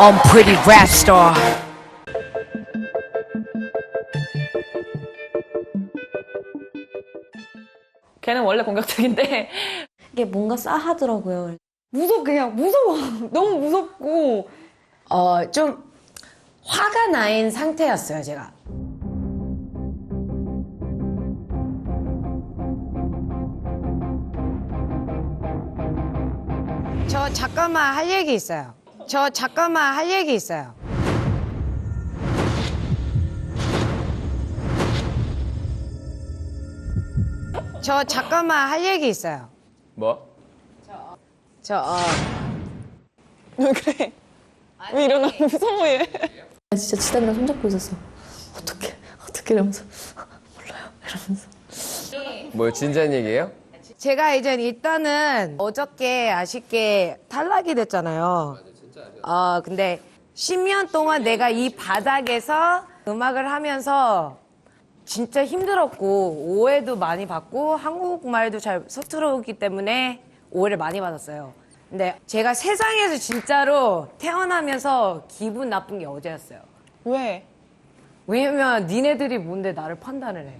unpretty rap star. 걔는 원래 공격적인데 이게 뭔가 싸하더라고요. 무섭 그냥 무서워. 너무 무섭고 어, 좀 화가 나인 상태였어요, 제가. 저 잠깐만 할 얘기 있어요. 저 잠깐만 할 얘기 있어요. 저 잠깐만 할 얘기 있어요. 뭐? 저, 어, 왜 그래? 왜 일어나 무서워해? 진짜 지담이랑 손잡고 있었어. 어떻게 어떻게 이러면서 몰라요 이러면서. 뭐 진지한 얘기예요? 제가 이제 일단은 어저께 아쉽게 탈락이 됐잖아요. 어, 근데 10년 동안 내가 이 바닥에서 음악을 하면서 진짜 힘들었고 오해도 많이 받고 한국말도 잘 서투르기 때문에 오해를 많이 받았어요. 근데 제가 세상에서 진짜로 태어나면서 기분 나쁜 게 어제였어요. 왜? 왜냐면 니네들이 뭔데 나를 판단을 해.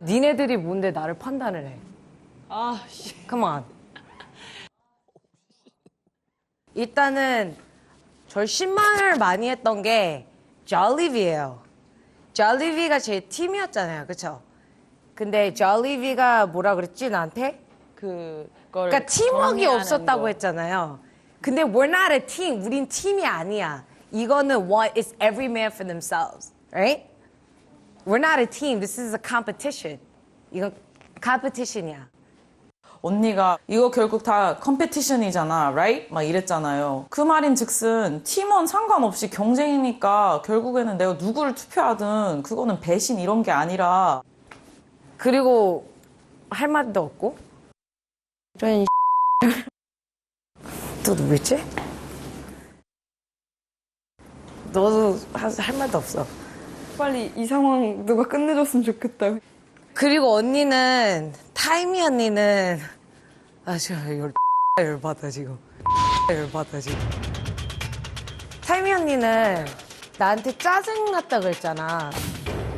니네들이 뭔데 나를 판단을 해. 아 씨. Come on. 일단은 절 실망을 많이 했던 게 졸리비예요. 졸리비가 제 팀이었잖아요. 그쵸? 근데 졸리비가 뭐라 그랬지 나한테? 그걸 그러니까 팀워크가 정리하는 없었다고 거. 했잖아요. 근데 we're not a team. 우린 팀이 아니야. 이거는 one is every man for themselves. Right? We're not a team. This is a competition. 이건 competition이야. 언니가 이거 결국 다 컴페티션이잖아, right? 막 이랬잖아요. 그 말인 즉슨 팀원 상관없이 경쟁이니까 결국에는 내가 누구를 투표하든 그거는 배신 이런 게 아니라 그리고 할 말도 없고. 이런 또 누구였지? 너도 할, 할 말도 없어. 빨리 이 상황 누가 끝내줬으면 좋겠다. 그리고 언니는 타이미 언니는 아 지금 열 열받아 지금 열받아 지금. 타이미 언니는 나한테 짜증 났다 그랬잖아.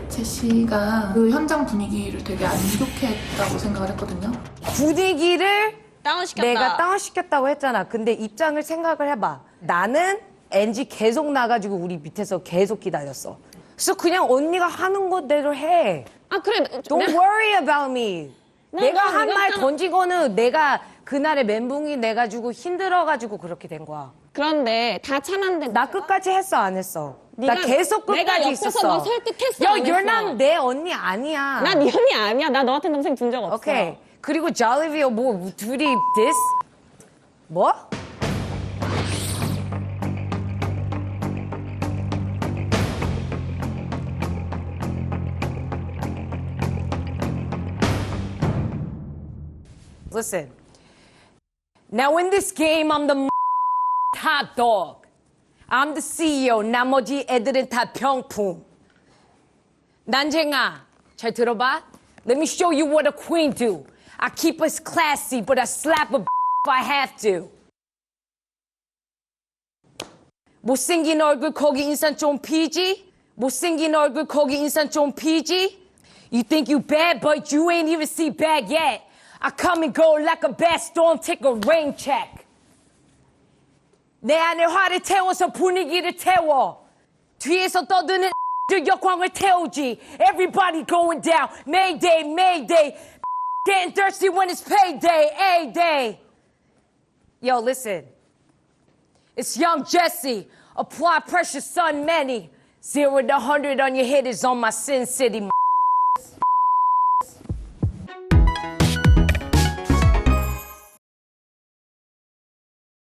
제시가 그 현장 분위기를 되게 안 좋게 했다고 생각을 했거든요. 분위기를 다운시켰다. 내가 다운시켰다고 했잖아. 근데 입장을 생각을 해봐. 나는 NG 계속 나가지고 우리 밑에서 계속 기다렸어. 그래서 그냥 언니가 하는 것대로 해. 아 그래 Don't worry about me. 내가 한말 이거 던진 거는 내가 그날의 멘붕이 내가 지고 힘들어가지고 그렇게 된 거야. 그런데 다 참았는데 나 끝까지 했어 안 했어? 나 네가- 계속 내가 끝까지 옆에서 있었어. 너 설득했어, 야, 안 you're 내 언니 아니야. 난네 언니 아니야 나 너 같은 동생 둔 적 없어 오케이. 그리고 졸리비오 뭐 둘이 this 뭐? Listen. Now in this game I'm the top dog. I'm the CEO. 나머지 애들은 다 병풍. 난쟁아, 잘 들어봐. Let me show you what a queen do. I keep us classy, but I slap a if I have to. 못생긴 얼굴 거기 인상 좀 피지? 못생긴 얼굴 거기 인상 좀 피지? You think you bad, but you ain't even see bad yet. I come and go like a bad storm, take a rain check. 내 안에 화를 태워서 분위기를 태워. 뒤에서 떠드는 들 역광을 태우지. Everybody going down. Mayday, Mayday. Getting thirsty when it's payday, A day. Yo, listen. It's young Jesse. Apply pressure, son, many. Zero to hundred on your head is on my Sin City.